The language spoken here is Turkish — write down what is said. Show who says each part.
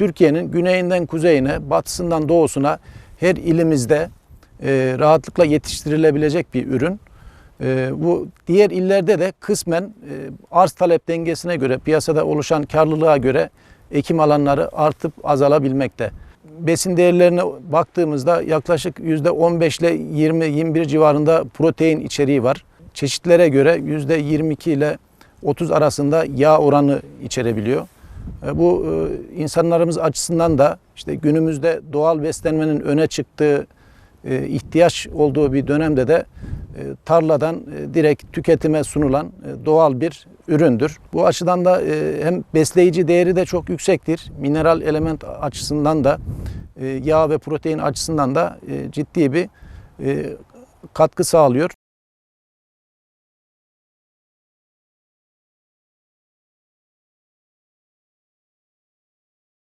Speaker 1: Türkiye'nin güneyinden kuzeyine, batısından doğusuna her ilimizde e, rahatlıkla yetiştirilebilecek bir ürün. E, bu diğer illerde de kısmen e, arz talep dengesine göre, piyasada oluşan karlılığa göre ekim alanları artıp azalabilmekte. Besin değerlerine baktığımızda yaklaşık %15 ile 20-21 civarında protein içeriği var. Çeşitlere göre %22 ile 30 arasında yağ oranı içerebiliyor. E, Bu e, insanlarımız açısından da işte günümüzde doğal beslenmenin öne çıktığı, e, ihtiyaç olduğu bir dönemde de tarladan direkt tüketime sunulan doğal bir üründür. Bu açıdan da hem besleyici değeri de çok yüksektir. Mineral element açısından da yağ ve protein açısından da ciddi bir katkı sağlıyor.